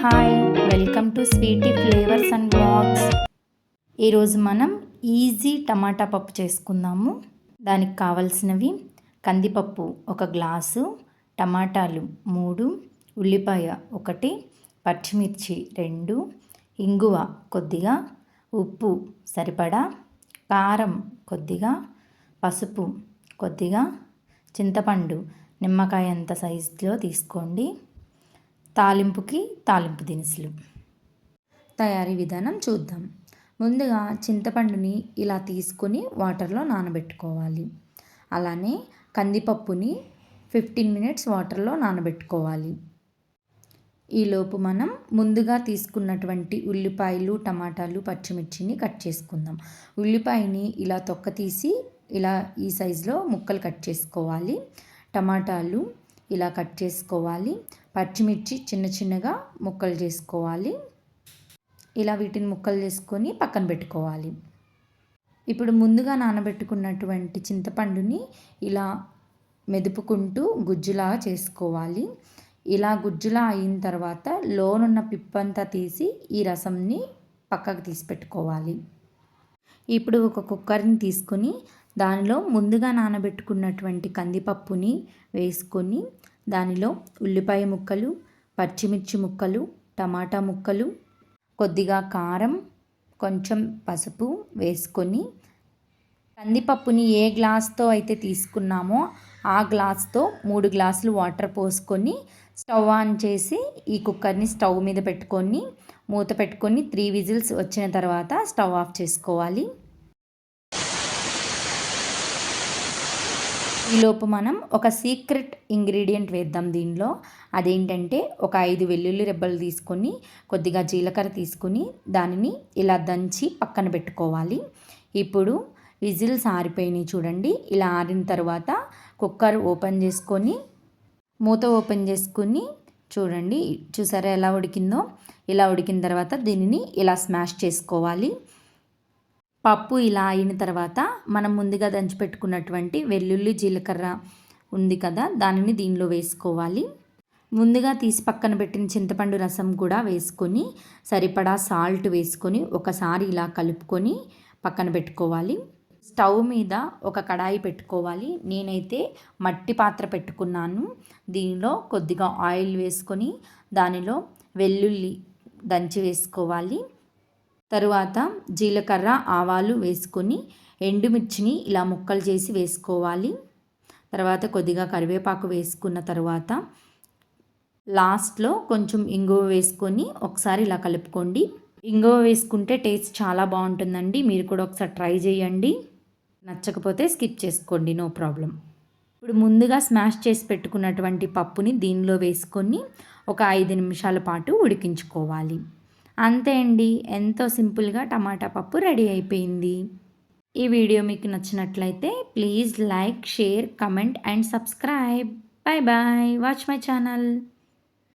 Hi welcome to sweety flavours and blogs ఈరోజు మనం easy టమాటా పప్పు చేసుకుందాము. దానికి కావలసినవి కందిపప్పు ఒక గ్లాసు టమాటాలు మూడు ఉల్లిపాయ ఒకటి పచ్చిమిర్చి రెండు ఇంగువ కొద్దిగా ఉప్పు సరిపడా కారం కొద్దిగా పసుపు కొద్దిగా చింతపండు నిమ్మకాయ అంత సైజులో తీసుకోండి. తాలింపుకి తాలింపు దినుసులు. తయారీ విధానం చూద్దాం. ముందుగా చింతపండుని ఇలా తీసుకొని వాటర్లో నానబెట్టుకోవాలి. అలానే కందిపప్పుని ఫిఫ్టీన్ మినిట్స్ వాటర్లో నానబెట్టుకోవాలి. ఈలోపు మనం ముందుగా తీసుకున్నటువంటి ఉల్లిపాయలు టమాటాలు పచ్చిమిర్చిని కట్ చేసుకుందాం. ఉల్లిపాయని ఇలా తొక్క తీసి ఇలా ఈ సైజులో ముక్కలు కట్ చేసుకోవాలి. టమాటాలు ఇలా కట్ చేసుకోవాలి. పచ్చిమిర్చి చిన్న చిన్నగా ముక్కలు చేసుకోవాలి. ఇలా వీటిని ముక్కలు చేసుకొని పక్కన పెట్టుకోవాలి. ఇప్పుడు ముందుగా నానబెట్టుకున్నటువంటి చింతపండుని ఇలా మెదుపుకుంటూ గుజ్జులా చేసుకోవాలి. ఇలా గుజ్జులా అయిన తర్వాత లోనున్న పిప్పంతా తీసి ఈ రసంని పక్కకు తీసి పెట్టుకోవాలి. ఇప్పుడు ఒక కుక్కర్ని తీసుకొని దానిలో ముందుగా నానబెట్టుకున్నటువంటి కందిపప్పుని వేసుకొని దానిలో ఉల్లిపాయ ముక్కలు పచ్చిమిర్చి ముక్కలు టమాటా ముక్కలు కొద్దిగా కారం కొంచెం పసుపు వేసుకొని కందిపప్పుని ఏ గ్లాస్తో అయితే తీసుకున్నామో ఆ గ్లాస్తో మూడు గ్లాసులు వాటర్ పోసుకొని స్టవ్ ఆన్ చేసి ఈ కుక్కర్ని స్టవ్ మీద పెట్టుకొని మూత పెట్టుకొని త్రీ విజిల్స్ వచ్చిన తర్వాత స్టవ్ ఆఫ్ చేసుకోవాలి. ఈలోపు మనం ఒక సీక్రెట్ ఇంగ్రీడియంట్ వేద్దాం దీనిలో. అదేంటంటే ఒక ఐదు వెల్లుల్లి రెబ్బలు తీసుకొని కొద్దిగా జీలకర్ర తీసుకొని దానిని ఇలా దంచి పక్కన పెట్టుకోవాలి. ఇప్పుడు విజిల్స్ ఆరిపోయినాయి చూడండి. ఇలా ఆరిన తర్వాత కుక్కర్ ఓపెన్ చేసుకొని మూత ఓపెన్ చేసుకొని చూడండి. చూసారా ఎలా ఉడికిందో? ఇలా ఉడికిన తర్వాత దీనిని ఇలా స్మాష్ చేసుకోవాలి. పప్పు ఇలా అయిన తర్వాత మనం ముందుగా దంచిపెట్టుకున్నటువంటి వెల్లుల్లి జీలకర్ర ఉంది కదా దానిని దీనిలో వేసుకోవాలి. ముందుగా తీసి పక్కన పెట్టిన చింతపండు రసం కూడా వేసుకొని సరిపడా సాల్ట్ వేసుకొని ఒకసారి ఇలా కలుపుకొని పక్కన పెట్టుకోవాలి. స్టవ్ మీద ఒక కడాయి పెట్టుకోవాలి. నేనైతే మట్టి పాత్ర పెట్టుకున్నాను. దీనిలో కొద్దిగా ఆయిల్ వేసుకొని దానిలో వెల్లుల్లి దంచి వేసుకోవాలి. తరువాత జీలకర్ర ఆవాలు వేసుకొని ఎండుమిర్చిని ఇలా ముక్కలు చేసి వేసుకోవాలి. తర్వాత కొద్దిగా కరివేపాకు వేసుకున్న తర్వాత లాస్ట్లో కొంచెం ఇంగువ వేసుకొని ఒకసారి ఇలా కలుపుకోండి. ఇంగువ వేసుకుంటే టేస్ట్ చాలా బాగుంటుందండి. మీరు కూడా ఒకసారి ట్రై చేయండి. నచ్చకపోతే స్కిప్ చేసుకోండి నో ప్రాబ్లం. ఇప్పుడు ముందుగా స్మాష్ చేసి పెట్టుకున్నటువంటి పప్పుని దీనిలో వేసుకొని ఒక ఐదు నిమిషాల పాటు ఉడికించుకోవాలి. అంతే అండి. ఎంతో సింపుల్గా టమాటా పప్పు రెడీ అయిపోయింది. ఈ వీడియో మీకు నచ్చినట్లయితే please like share comment and subscribe. Bye bye watch my channel.